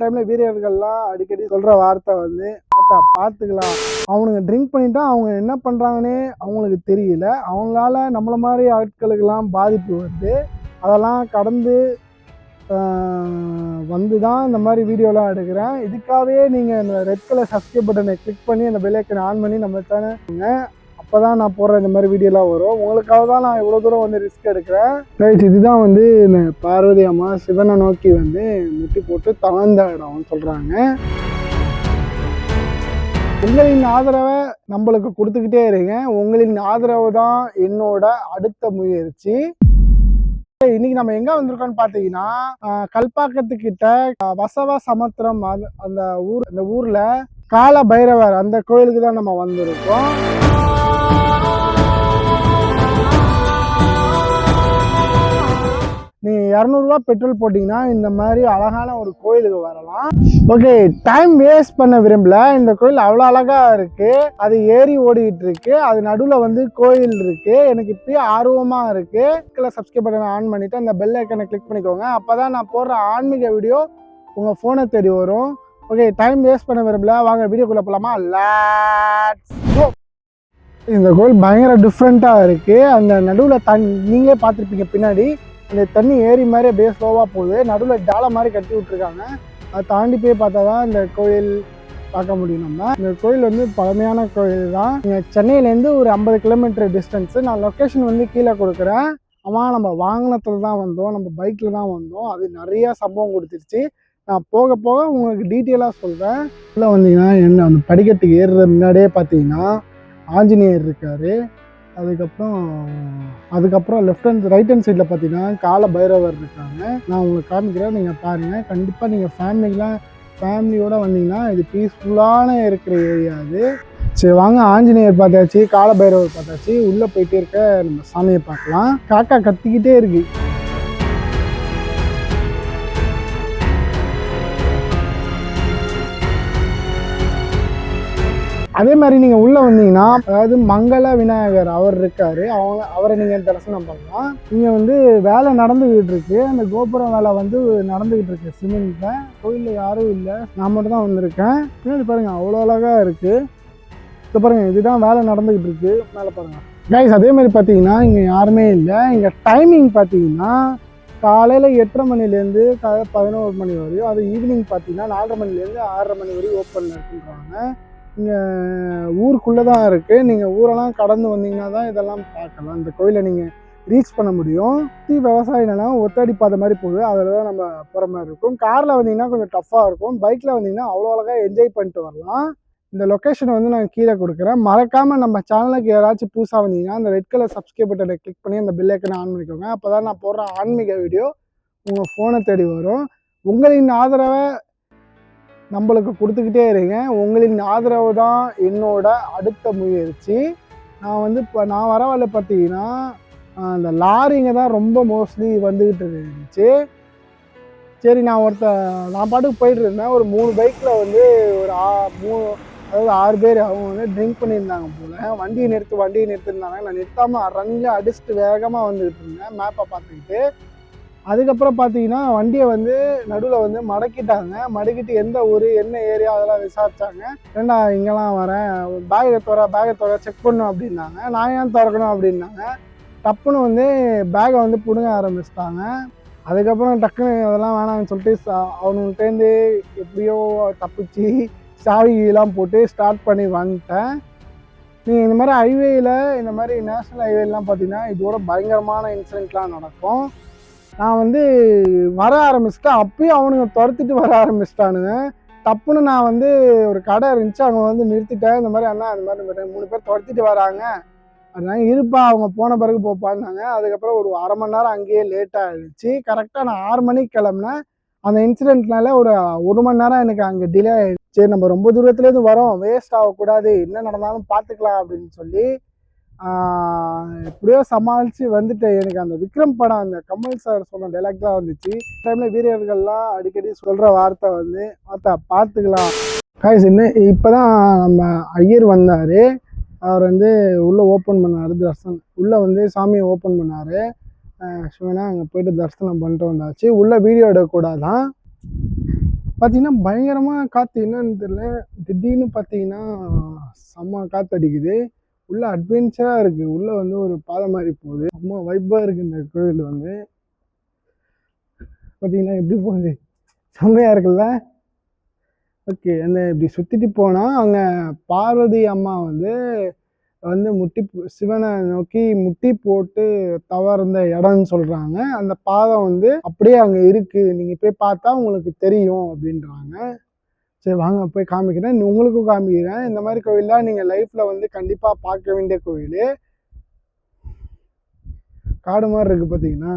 டைம்ல வீரர்கள்லாம் அடிக்கடி சொல்ற வார்த்தை வந்து பார்த்தா பார்த்துக்கலாம். அவனுங்க ட்ரிங்க் பண்ணிட்டா அவங்க என்ன பண்றாங்கன்னே அவங்களுக்கு தெரியல. அவங்களால நம்மள மாதிரி ஆட்களுக்கெல்லாம் பாதிப்பு வருது. அதெல்லாம் கடந்து வந்து தான் இந்த மாதிரி வீடியோலாம் எடுக்கிறேன். இதுக்காகவே நீங்கள் இந்த ரெட் கலர் சப்ஸ்கிரைப் பட்டனை கிளிக் பண்ணி அந்த பெல்லைக்கனை ஆன் பண்ணி நம்ம சேனல் அப்போ தான் நான் போடுற இந்த மாதிரி வீடியோலாம் வரும். உங்களுக்காக தான் நான் இவ்வளோ தூரம் வந்து ரிஸ்க் எடுக்கிறேன். ரைட் இதுதான் வந்து இந்த பார்வதி அம்மா சிவனை நோக்கி வந்து முட்டி போட்டு தளர்ந்த இடம்னு சொல்கிறாங்க உங்களின் ஆதரவை நம்மளுக்கு கொடுத்துக்கிட்டே இருங்க. உங்களின் ஆதரவு தான் என்னோட அடுத்த முயற்சி. இன்னைக்கு நம்ம எங்க வந்திருக்கோம்னு பாத்தீங்கன்னா கல்பாக்கத்துக்கிட்ட வசவ சமுத்திரம் அது- அந்த ஊர் அந்த ஊர்ல கால பைரவர் அந்த கோயிலுக்கு தான் நம்ம வந்திருக்கோம். நீ இரநூறுவா பெட்ரோல் போட்டிங்கன்னா இந்த மாதிரி அழகான ஒரு கோயிலுக்கு வரலாம். ஓகே டைம் வேஸ்ட் பண்ண விரும்பல. இந்த கோயில் அவ்வளோ அழகாக இருக்குது அது ஏறி ஓடிக்கிட்டு இருக்கு. அது நடுவில் வந்து கோயில் இருக்குது எனக்கு இப்பயே ஆர்வமாக இருக்குது கீழே சப்ஸ்கிரைப் பட்டனை ஆன் பண்ணிவிட்டு அந்த பெல் ஐக்கனை கிளிக் பண்ணிக்கோங்க. அப்போ தான் நான் போடுற ஆன்மீக வீடியோ உங்கள் ஃபோனை தேடி வரும். ஓகே டைம் வேஸ்ட் பண்ண விரும்பல. வாங்க வீடியோக்குள்ளே போலாமா? லேட்ஸ் இந்த கோயில் பயங்கர டிஃப்ரெண்ட்டாக இருக்குது அந்த நடுவில் தங் நீங்களே பார்த்துருப்பீங்க பின்னாடி. இந்த தண்ணி ஏரி மாதிரி அப்படியே ஸ்லோவாக போகுது. நடுவில் டாலை மாதிரி கட்டி விட்ருக்காங்க அதை தாண்டி போய் பார்த்தா தான் இந்த கோயில் பார்க்க முடியும் நம்ம. இந்த கோயில் வந்து பழமையான கோயில் தான். இங்கே சென்னையிலேருந்து ஒரு ஐம்பது கிலோமீட்டர் டிஸ்டன்ஸு நான் லொக்கேஷன் வந்து கீழே கொடுக்குறேன். ஆமாம் நம்ம வாகனத்தில் தான் வந்தோம். நம்ம பைக்கில் தான் வந்தோம். அது நிறையா சம்பவம் கொடுத்துருச்சு. நான் போக போக உங்களுக்கு டீட்டெயிலாக சொல்கிறேன் உள்ளே வந்தீங்கன்னா என்ன அந்த படிக்கட்டுக்கு ஏறுற முன்னாடியே பார்த்தீங்கன்னா ஆஞ்சநேயர் இருக்கார். அதுக்கப்புறம் அதுக்கப்புறம் லெஃப்ட் ஹேண்ட் ரைட் ஹேண்ட் சைடில் பார்த்தீங்கன்னா கால பைரவர் இருக்காங்க. நான் உங்களுக்கு காமிக்கிறேன் நீங்கள் பாருங்கள் கண்டிப்பாக நீங்கள் ஃபேமிலிலாம் ஃபேமிலியோடு வந்தீங்கன்னா இது பீஸ்ஃபுல்லான இருக்கிற ஏரியா அது. சரி வாங்க. ஆஞ்சநேயர் பார்த்தாச்சு கால பைரவர் பார்த்தாச்சு. உள்ளே போயிட்டே இருக்க நம்ம சாமியை பார்க்கலாம். காக்கா கத்திக்கிட்டே இருக்குது அதே மாதிரி நீங்கள் உள்ளே வந்தீங்கன்னா அதாவது மங்கள விநாயகர் அவர் இருக்கார். அவங்க அவரை நீங்கள் தரிசனம் பண்ணலாம். இங்கே வந்து வேலை நடந்துக்கிட்டு இருக்கு. அந்த கோபுரம் வேலை வந்து நடந்துக்கிட்டு இருக்கு. சிமெண்ட்டில் கோயிலில் யாரும் இல்லை. நான் மட்டும் தான் வந்திருக்கேன். பின்னாடி பாருங்கள் அவ்வளோ அழகாக இருக்குது இப்போ பாருங்கள் இதுதான் வேலை நடந்துக்கிட்டு இருக்கு. மேலே பாருங்கள் கைஸ் அதே மாதிரி பார்த்தீங்கன்னா இங்கே யாருமே இல்லை. இங்கே டைமிங் பார்த்தீங்கன்னா காலையில் எட்டரை மணிலேருந்து காலை பதினோரு மணி வரையும் அது ஈவினிங் பார்த்தீங்கன்னா நாலரை மணிலேருந்து ஆறரை மணி வரையும் ஓப்பனில் இருக்குன்றாங்க. இங்கே ஊருக்குள்ளே தான் இருக்குது நீங்கள் ஊரெல்லாம் கடந்து வந்தீங்கன்னா தான் இதெல்லாம் பார்க்கலாம். இந்த கோயிலை நீங்கள் ரீச் பண்ண முடியும். டீ விவசாய நிலம் ஒத்தடி பாதை மாதிரி போகுது. அதில் தான் நம்ம போகிற மாதிரி இருக்கும். காரில் வந்தீங்கன்னா கொஞ்சம் டஃப்பாக இருக்கும். பைக்கில் வந்தீங்கன்னா அவ்வளோ அழகாக என்ஜாய் பண்ணிட்டு வரலாம். இந்த லொக்கேஷனை வந்து நான் கீழே கொடுக்குறேன். மறக்காமல் நம்ம சேனலுக்கு யாராச்சும் புதுசாக வந்தீங்கன்னா அந்த ரெட் கலர் சப்ஸ்கிரைப் பட்டனை கிளிக் பண்ணி அந்த பில்லைக்கனை ஆன் பண்ணிக்கோங்க. அப்போ தான் நான் போடுற ஆன்மீக வீடியோ உங்கள் ஃபோனை தேடி வரும். உங்களின் ஆதரவை நம்மளுக்கு கொடுத்துக்கிட்டே இருங்க. உங்களின் ஆதரவு தான் என்னோட அடுத்த முயற்சி. நான் வந்து இப்போ நான் வர பார்த்தீங்கன்னா அந்த லாரிங்க தான் ரொம்ப மோஸ்ட்லி வந்துக்கிட்டு இருந்துச்சு. சரி நான் ஒருத்த நான் பாட்டுக்கு போயிட்டு இருந்தேன். ஒரு மூணு பைக்கில் வந்து ஒரு ஆ மூணு அதாவது ஆறு பேர் அவங்க வந்து ட்ரிங்க் பண்ணியிருந்தாங்க போல். வண்டியை நிறுத்து வண்டியை நிறுத்திருந்தாங்க நான் நிறுத்தாமல் ரன்னில் அடிச்சுட்டு வேகமாக வந்துக்கிட்டு இருந்தேன். மேப்பை பார்த்துக்கிட்டு. அதுக்கப்புறம் பார்த்தீங்கன்னா வண்டியை வந்து நடுவில் வந்து மடக்கிட்டாங்க. மடக்கிட்டு எந்த ஊர் என்ன ஏரியா அதெல்லாம் விசாரிச்சாங்க. ஏண்டா இங்கெல்லாம் வரேன்? பேகை தோற பேகை தோற செக் பண்ணும் அப்படின்னாங்க. நான் ஏன் திறக்கணும் அப்படின்னாங்க. டப்புன்னு வந்து பேகை வந்து பிடுங்க ஆரம்பிச்சிட்டாங்க. அதுக்கப்புறம் டக்குன்னு அதெல்லாம் வேணாம்னு சொல்லிட்டு சா- எப்படியோ தப்பிச்சு சாவிலாம் போட்டு ஸ்டார்ட் பண்ணி வந்துட்டேன். நீங்கள் இந்த மாதிரி ஹைவேயில் இந்த மாதிரி நேஷ்னல் ஹைவேலாம் பார்த்தீங்கன்னா இதோட பயங்கரமான இன்சிடெண்ட்லாம் நடக்கும். நான் வந்து வர ஆரம்பிச்சிட்டேன். அப்பயும் அவனுங்க துரத்திட்டு வர ஆரம்பிச்சிட்டானுங்க. தப்புன்னு நான் வந்து ஒரு கடை இருந்துச்சு அவங்க வந்து நிறுத்திட்டேன். இந்த மாதிரி அண்ணா இந்த மாதிரி மூணு பேர் துரத்திட்டு வராங்க. அதனால இருப்பா அவங்க போன பிறகு போப்பான்னாங்க. அதுக்கப்புறம் ஒரு அரை மணி நேரம் அங்கேயே லேட் ஆகிடுச்சு கரெக்டாக நான் ஆறு மணிக்கு கிளம்புனேன். அந்த இன்சிடென்ட்னால ஒரு ஒரு மணி நேரம் எனக்கு அங்கே டிலே ஆயிடுச்சு. சரி நம்ம ரொம்ப தூரத்துலேருந்து வரோம். வேஸ்ட் ஆகக்கூடாது. என்ன நடந்தாலும் பார்த்துக்கலாம் அப்படின்னு சொல்லி எப்படியோ சமாளித்து வந்துட்டு எனக்கு அந்த விக்ரம் படம் அந்த கமல் சார் சொன்ன டைலாக்லாம் வந்துச்சு. டைமில் வீரர்கள்லாம் அடிக்கடி சொல்கிற வார்த்தை வந்து பார்த்தா பார்த்துக்கலாம். காய்ஸ் இன்னும் இப்போ தான் நம்ம ஐயர் வந்தார். அவர் வந்து உள்ளே ஓப்பன் பண்ணார் தர்சனம். உள்ளே வந்து சாமியை ஓப்பன் பண்ணார். சிவனா அங்கே போயிட்டு தரிசனம் பண்ணிட்டு வந்தாச்சு. உள்ளே வீடியோ எடுக்கக்கூடாதான். பார்த்தீங்கன்னா பயங்கரமாக காற்று என்னன்னு தெரியல. திடீர்னு பார்த்தீங்கன்னா செம்ம காற்று அடிக்குது உள்ள அட்வென்ச்சராக இருக்குது உள்ளே வந்து ஒரு பாதை மாதிரி போகுது. ரொம்ப வைப்பாக இருக்குது இந்த கோவில் வந்து. பார்த்தீங்களா எப்படி போகுது? செம்மையாக இருக்குல்ல? ஓகே அந்த இப்படி சுற்றிட்டு போனால் அங்கே பார்வதி அம்மா வந்து வந்து முட்டி சிவனை நோக்கி முட்டி போட்டு தவறுந்த இடம்னு சொல்கிறாங்க அந்த பாதம் வந்து அப்படியே அங்கே இருக்குது நீங்கள் போய் பார்த்தா உங்களுக்கு தெரியும் அப்படின்றாங்க. சரி வாங்க போய் காமிக்கிறேன். உங்களுக்கும் காமிக்கிறேன். இந்த மாதிரி கோயில்லாம் நீங்கள் லைஃப்பில் வந்து கண்டிப்பாக பார்க்க வேண்டிய கோவில் காடு மாதிரி இருக்குது பார்த்தீங்கன்னா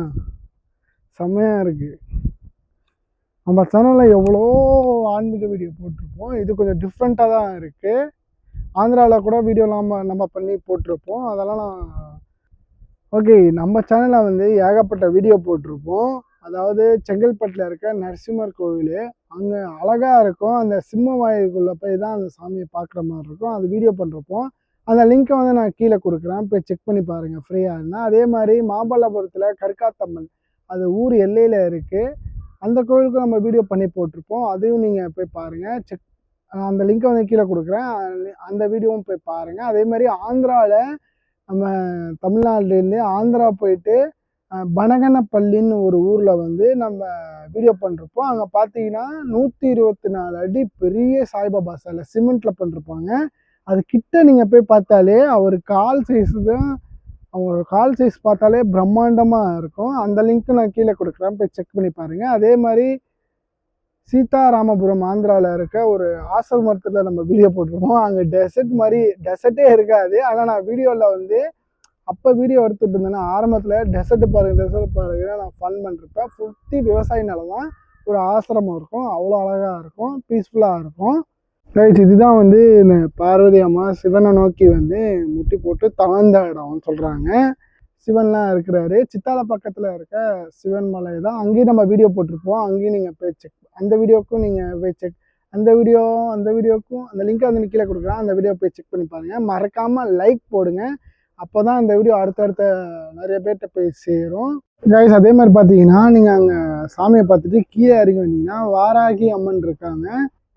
செம்மையாக இருக்குது நம்ம சேனலில் எவ்வளோ ஆன்மீக வீடியோ போட்டிருப்போம். இது கொஞ்சம் டிஃப்ரெண்ட்டாக தான் இருக்குது ஆந்திராவில் கூட வீடியோலாம் நம்ம நம்ம பண்ணி போட்டிருப்போம். அதெல்லாம் நான் ஓகே நம்ம சேனலில் வந்து ஏகப்பட்ட வீடியோ போட்டிருப்போம். அதாவது செங்கல்பட்டில் இருக்க நரசிம்மர் கோவில் அங்கே அழகாக இருக்கும். அந்த சிம்ம வாயிலுக்குள்ளே போய் தான் அந்த சாமியை பார்க்குற மாதிரி இருக்கும். அது வீடியோ பண்ணுறப்போ அந்த லிங்க்கை வந்து நான் கீழே கொடுக்குறேன். போய் செக் பண்ணி பாருங்கள் ஃப்ரீயாக இருந்தால் அதே மாதிரி மாமல்லபுரத்தில் கற்காத்தம்மன் அது ஊர் எல்லையில் இருக்குது அந்த கோவிலுக்கும் நம்ம வீடியோ பண்ணி போட்டிருப்போம். அதையும் நீங்கள் போய் பாருங்கள் செக் அந்த லிங்க்கை வந்து கீழே கொடுக்குறேன். அந்த- வீடியோவும் போய் பாருங்கள் அதே மாதிரி ஆந்திராவில் நம்ம தமிழ்நாட்டிலேருந்து ஆந்திரா போயிட்டு பனகனப்பள்ளின்னு ஒரு ஊரில் வந்து நம்ம வீடியோ பண்ணுறப்போ அங்கே பார்த்தீங்கன்னா நூற்றி இருபத்தி நாலு அடி பெரிய சாய்பாபா சிலை சிமெண்ட்டில் பண்ணிருப்பாங்க அது கிட்ட நீங்கள் போய் பார்த்தாலே அவர் கால் சைஸ் தான் அவங்களோட கால் சைஸ் பார்த்தாலே பிரம்மாண்டமாக இருக்கும். அந்த லிங்க்கு நான் கீழே கொடுக்குறேன் போய் செக் பண்ணி பாருங்கள் அதே மாதிரி சீதாராமபுரம் ஆந்திராவில் இருக்க ஒரு ஆசிரமத்தில் நம்ம வீடியோ போட்டிருப்போம். அங்கே டெசர்ட் மாதிரி டெசர்ட்டே இருக்காது. ஆனால் நான் வீடியோவில் வந்து அப்போ வீடியோ எடுத்துகிட்டு இருந்தேன்னா ஆரம்பத்தில் டெசர்ட் பாருங்க டெசர்ட் பாருங்க நான் ஃபன் பண்ணிருப்பேன். சுற்றி விவசாய நிலம் தான். ஒரு ஆசிரமம் இருக்கும் அவ்வளோ அழகாக இருக்கும் பீஸ்ஃபுல்லாக இருக்கும். ரைட் இதுதான் வந்து இந்த பார்வதி அம்மா சிவனை நோக்கி வந்து முட்டி போட்டு தளர்ந்த இடம்னு சொல்கிறாங்க சிவன்லாம் இருக்கிறாரு. சித்தால பக்கத்தில் இருக்க சிவன் மலை தான் அங்கேயும் நம்ம வீடியோ போட்டிருப்போம். அங்கேயும் நீங்கள் போய் செக் அந்த வீடியோக்கும் நீங்கள் போய் செக் அந்த வீடியோ அந்த வீடியோக்கும் அந்த லிங்கை வந்து கீழே கொடுக்குறேன். அந்த வீடியோ போய் செக் பண்ணி பாருங்கள் மறக்காமல் லைக் போடுங்க. அப்போ தான் இந்த வீடியோ அடுத்தடுத்த நிறைய பேர்கிட்ட போய் சேரும். கைஸ் அதே மாதிரி பார்த்தீங்கன்னா நீங்கள் அங்கே சாமியை பார்த்துட்டு கீழே இறங்கி வந்தீங்கன்னா வாராகி அம்மன் இருக்காங்க.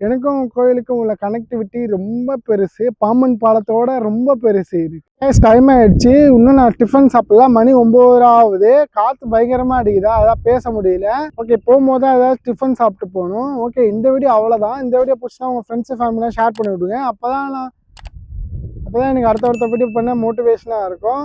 எனக்கும் கோயிலுக்கும் உள்ள கனெக்டிவிட்டி ரொம்ப பெருசு. பாம்பன் பாலத்தோட ரொம்ப பெருசு இருக்கு டைம் ஆயிடுச்சு. இன்னும் நான் டிஃபன் சாப்பிடலாம். மணி ஒம்பது ஆகுது காற்று பயங்கரமாக அடிக்குதா? அதான் பேச முடியல. ஓகே போகும்போது தான் ஏதாவது டிஃபன் சாப்பிட்டு போகணும். ஓகே இந்த வீடியோ அவ்வளோதான் இந்த வீடியோ பிடிச்சினா உங்கள் ஃப்ரெண்ட்ஸு ஃபேமிலியாக ஷேர் பண்ணி விடுங்க. அப்போ தான் நான் அப்போ தான் எனக்கு அடுத்த அடுத்த வீடியோ பண்ண மோட்டிவேஷனாக இருக்கும்.